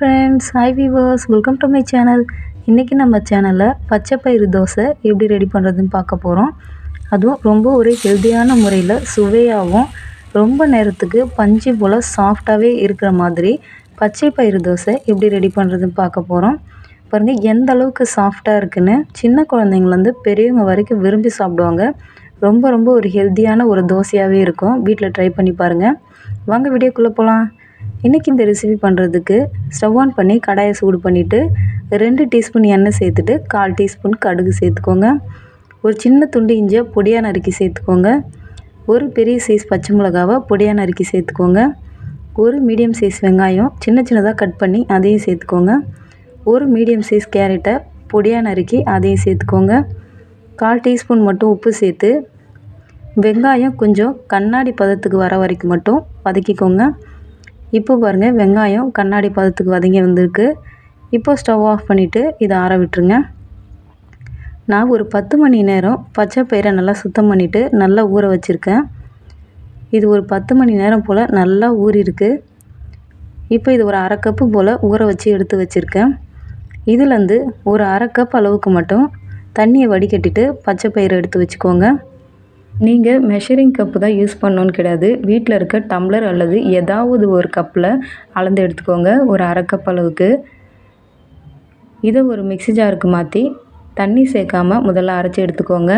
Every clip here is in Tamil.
Friends hi viewers welcome to my channel இன்றைக்கி நம்ம சேனலில் பச்சை பயிறு தோசை எப்படி ரெடி பண்ணுறதுன்னு பார்க்க போகிறோம் அதுவும் ரொம்ப ஒரு ஹெல்த்தியான முறையில் சுவையாகவும் ரொம்ப நேரத்துக்கு பஞ்சு போல் சாஃப்டாகவே இருக்கிற மாதிரி பச்சை பயிறு தோசை எப்படி ரெடி பண்ணுறதுன்னு பார்க்க போகிறோம் பாருங்கள் எந்த அளவுக்கு சாஃப்டாக இருக்குன்னு சின்ன குழந்தைங்கலேருந்து பெரியவங்க வரைக்கும் விரும்பி சாப்பிடுவாங்க. ரொம்ப ரொம்ப ஒரு ஹெல்த்தியான ஒரு தோசையாகவே இருக்கும். வீட்டில் ட்ரை பண்ணி பாருங்கள் வாங்க வீடியோக்குள்ளே போகலாம் இன்றைக்கி இந்த ரெசிபி பண்ணுறதுக்கு ஸ்டவ் ஆன் பண்ணி கடாயை சூடு பண்ணிவிட்டு ரெண்டு டீஸ்பூன் எண்ணெய் சேர்த்துட்டு கால் டீஸ்பூன் கடுகு சேர்த்துக்கோங்க. ஒரு சின்ன துண்டு இஞ்சியை பொடியாக நறுக்கி சேர்த்துக்கோங்க. ஒரு பெரிய சைஸ் பச்சை மிளகாவை பொடியாக நறுக்கி சேர்த்துக்கோங்க. ஒரு மீடியம் சைஸ் வெங்காயம் சின்ன சின்னதாக கட் பண்ணி அதையும் சேர்த்துக்கோங்க. ஒரு மீடியம் சைஸ் கேரட்டை பொடியாக நறுக்கி அதையும் சேர்த்துக்கோங்க. கால் டீஸ்பூன் மட்டும் உப்பு சேர்த்து வெங்காயம் கொஞ்சம் கண்ணாடி பதத்துக்கு வர வரைக்கும் மட்டும் வதக்கிக்கோங்க. இப்போ பாருங்கள் வெங்காயம் கண்ணாடி பதத்துக்கு வதங்கி வந்திருக்கு. இப்போ ஸ்டவ் ஆஃப் பண்ணிவிட்டு இதை ஆற விட்டுருங்க. நான் ஒரு பத்து மணி நேரம் பச்சை பயிரை நல்லா சுத்தம் பண்ணிவிட்டு நல்லா ஊற வச்சுருக்கேன். இது ஒரு பத்து மணி நேரம் போல் நல்லா ஊறிருக்கு இப்போ இது ஒரு அரை கப்பு போல் ஊற வச்சு எடுத்து வச்சுருக்கேன். இதுலேருந்து ஒரு அரை கப் அளவுக்கு மட்டும் தண்ணியை வடிகட்டிட்டு பச்சை பயிரை எடுத்து வச்சுக்கோங்க. நீங்கள் மெஷரிங் கப்பு தான் யூஸ் பண்ணணுன்னு கிடையாது. வீட்டில் இருக்க டம்ளர் அல்லது ஏதாவது ஒரு கப்பில் அளந்து எடுத்துக்கோங்க. ஒரு அரை கப் அளவுக்கு. இதை ஒரு மிக்ஸி ஜாருக்கு மாற்றி தண்ணி சேர்க்காமல் முதல்ல அரைச்சி எடுத்துக்கோங்க.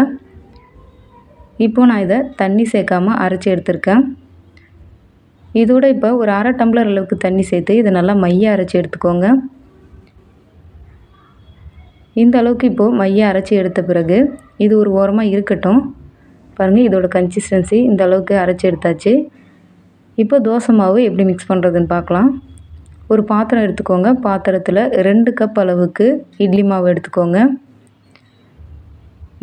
இப்போது நான் இதை தண்ணி சேர்க்காமல் அரைச்சி எடுத்திருக்கேன். இதோட இப்போ ஒரு அரை டம்ளர் அளவுக்கு தண்ணி சேர்த்து இதை நல்லா மைய அரைச்சி எடுத்துக்கோங்க. இந்த அளவுக்கு இப்போது மைய அரைச்சி எடுத்த பிறகு இது ஒரு ஓரமாக இருக்கட்டும். பாருங்கள் இதோட கன்சிஸ்டன்சி இந்த அளவுக்கு அரைச்சி எடுத்தாச்சு. இப்போ தோசை மாவு எப்படி மிக்ஸ் பண்ணுறதுன்னு பார்க்கலாம். ஒரு பாத்திரம் எடுத்துக்கோங்க. பாத்திரத்தில் ரெண்டு கப் அளவுக்கு இட்லி மாவு எடுத்துக்கோங்க.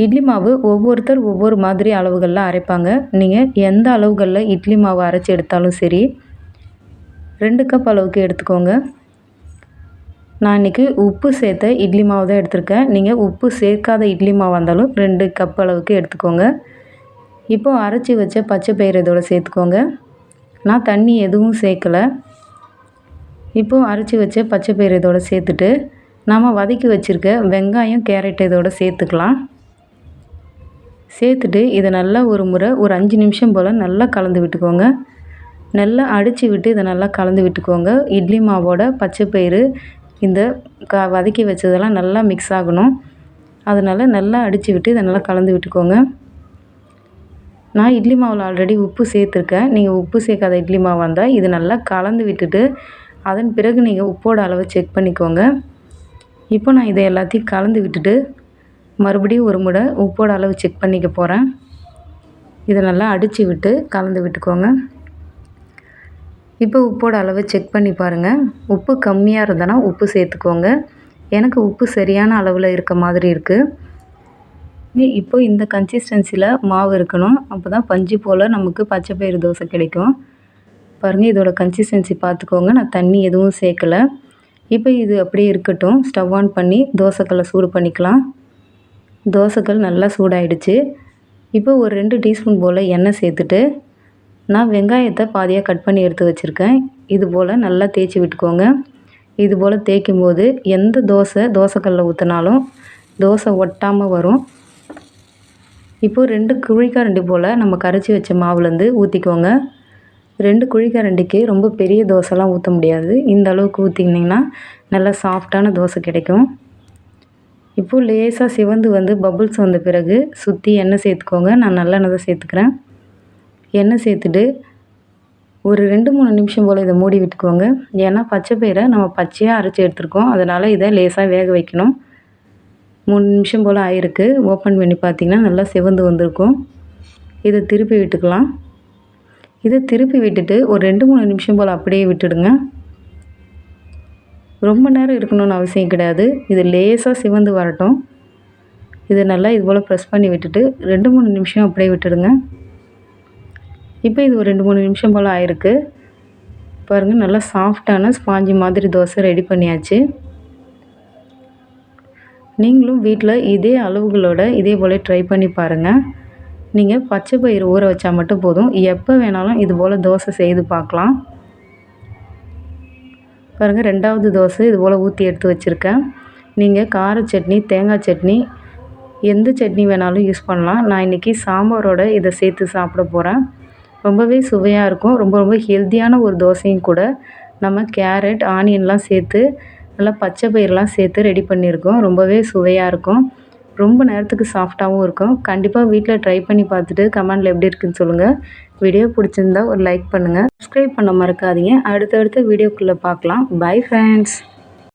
இட்லி மாவு ஒவ்வொருத்தர் ஒவ்வொரு மாதிரி அளவுகளில் அரைப்பாங்க. நீங்கள் எந்த அளவுகளில் இட்லி மாவு அரைச்சி எடுத்தாலும் சரி ரெண்டு கப் அளவுக்கு எடுத்துக்கோங்க. நான் இன்றைக்கி உப்பு சேர்த்த இட்லி மாவு தான் எடுத்திருக்கேன். நீங்கள் உப்பு சேர்க்காத இட்லி மாவாக இருந்தாலும் ரெண்டு கப் அளவுக்கு எடுத்துக்கோங்க. இப்போது அரைச்சி வச்ச பச்சை பயிறு இதோட சேர்த்துக்கோங்க. நான் தண்ணி எதுவும் சேர்க்கலை. இப்போது அரைச்சி வச்ச பச்சை பயிறு இதோட சேர்த்துட்டு நாம் வதக்கி வச்சுருக்க வெங்காயம் கேரட் இதோட சேர்த்துக்கலாம். சேர்த்துட்டு இதை நல்லா ஒரு முறை ஒரு அஞ்சு நிமிஷம் போல் நல்லா கலந்து விட்டுக்கோங்க. நல்லா அடித்து விட்டு இதை நல்லா கலந்து விட்டுக்கோங்க. இட்லி மாவோட பச்சை பயிறு இந்த க வதக்கி வச்சதெல்லாம் நல்லா மிக்ஸ் ஆகணும். அதனால் நல்லா அடித்து விட்டு இதை நல்லா கலந்து விட்டுக்கோங்க. நான் இட்லி மாவில் ஆல்ரெடி உப்பு சேர்த்துருக்கேன். நீங்கள் உப்பு சேர்க்காத இட்லி மாவாக இருந்தால் இது நல்லா கலந்து விட்டுட்டு அதன் பிறகு நீங்கள் உப்போட அளவை செக் பண்ணிக்கோங்க. இப்போ நான் இதை எல்லாத்தையும் கலந்து விட்டுட்டு மறுபடியும் ஒரு முறை உப்போட அளவு செக் பண்ணிக்க போகிறேன் இதை நல்லா அடித்து விட்டு கலந்து விட்டுக்கோங்க. இப்போ உப்போட அளவை செக் பண்ணி பாருங்கள் உப்பு கம்மியாக இருந்தனா உப்பு சேர்த்துக்கோங்க. எனக்கு உப்பு சரியான அளவில் இருக்க மாதிரி இருக்குது இப்போ இந்த கன்சிஸ்டன்சியில் மாவு இருக்கணும். அப்போ தான் பஞ்சு போல் நமக்கு பச்சை பயிறு தோசை கிடைக்கும். பாருங்கள் இதோட கன்சிஸ்டன்சி பார்த்துக்கோங்க நான் தண்ணி எதுவும் சேர்க்கலை. இப்போ இது அப்படியே இருக்கட்டும். ஸ்டவ் ஆன் பண்ணி தோசைக்கல்லை சூடு பண்ணிக்கலாம். தோசைக்கல் நல்லா சூடாயிடுச்சு. இப்போ ஒரு ரெண்டு டீஸ்பூன் போல் எண்ணெய் சேர்த்துட்டு நான் வெங்காயத்தை பாதியாக கட் பண்ணி எடுத்து வச்சுருக்கேன். இது போல் நல்லா தேய்ச்சி விட்டுக்கோங்க. இது போல் தேய்க்கும் போது எந்த தோசை தோசைக்கல்லில் ஊற்றினாலும் தோசை ஒட்டாமல் வரும். இப்போது ரெண்டு குழிக்கரண்டி போல் நம்ம கரைச்சி வச்ச மாவுலேருந்து ஊற்றிக்கோங்க ரெண்டு குழிக்கரண்டிக்கு ரொம்ப பெரிய தோசைலாம் ஊற்ற முடியாது. இந்த அளவுக்கு ஊற்றிக்கினிங்கன்னா நல்லா சாஃப்டான தோசை கிடைக்கும். இப்போது லேசாக சிவந்து வந்து பபுள்ஸ் வந்த பிறகு சுற்றி எண்ணெய் சேர்த்துக்கோங்க. நான் நல்லெண்ணெய் தான் சேர்த்துக்கிறேன். எண்ணெய் சேர்த்துட்டு ஒரு ரெண்டு மூணு நிமிஷம் போல் இதை மூடி விட்டுக்கோங்க. ஏன்னா பச்சை பயிரை நம்ம பச்சையாக அரைச்சி எடுத்துருக்கோம். அதனால் இதை லேசாக வேக வைக்கணும். மூணு நிமிஷம் போல் ஆயிருக்கு. ஓப்பன் பண்ணி பார்த்திங்கன்னா நல்லா சிவந்து வந்திருக்கும். இதை திருப்பி விட்டுக்கலாம். இதை திருப்பி விட்டுட்டு ஒரு ரெண்டு மூணு நிமிஷம் போல் அப்படியே விட்டுடுங்க. ரொம்ப நேரம் இருக்கணும்னு அவசியம் கிடையாது. இது லேசாக சிவந்து வரட்டும். இதை நல்லா இது போல் ப்ரெஸ் பண்ணி விட்டுட்டு ரெண்டு மூணு நிமிஷம் அப்படியே விட்டுடுங்க. இப்போ இது ஒரு ரெண்டு மூணு நிமிஷம் போல் ஆயிருக்கு. பாருங்கள் நல்லா சாஃப்டான ஸ்பாஞ்சி மாதிரி தோசை ரெடி பண்ணியாச்சு. நீங்களும் வீட்டில் இதே அளவுகளோட இதே போல் ட்ரை பண்ணி பாருங்கள் நீங்கள் பச்சை பயிறு ஊற வச்சா மட்டும் போதும். எப்போ வேணாலும் இது போல் தோசை செய்து பார்க்கலாம் பாருங்கள் ரெண்டாவது தோசை இது போல் ஊற்றி எடுத்து வச்சுருக்கேன். நீங்கள் கார சட்னி தேங்காய் சட்னி எந்த சட்னி வேணாலும் யூஸ் பண்ணலாம். நான் இன்றைக்கி சாம்பாரோட இதை சேர்த்து சாப்பிட போகிறேன் ரொம்பவே சுவையாக இருக்கும். ரொம்ப ரொம்ப ஹெல்த்தியான ஒரு தோசையும் கூட நம்ம கேரட் ஆனியன்லாம் சேர்த்து நல்லா பச்சை பயிரெலாம் சேர்த்து ரெடி பண்ணியிருக்கோம். ரொம்பவே சுவையாக இருக்கும். ரொம்ப நேரத்துக்கு சாஃப்டாகவும் இருக்கும். கண்டிப்பாக வீட்டில் ட்ரை பண்ணி பார்த்துட்டு கமெண்டில் எப்படி இருக்குன்னு சொல்லுங்கள் வீடியோ பிடிச்சிருந்தா ஒரு லைக் பண்ணுங்கள் சப்ஸ்கிரைப் பண்ண மறக்காதீங்க. அடுத்தடுத்த வீடியோக்குள்ளே பார்க்கலாம். Bye friends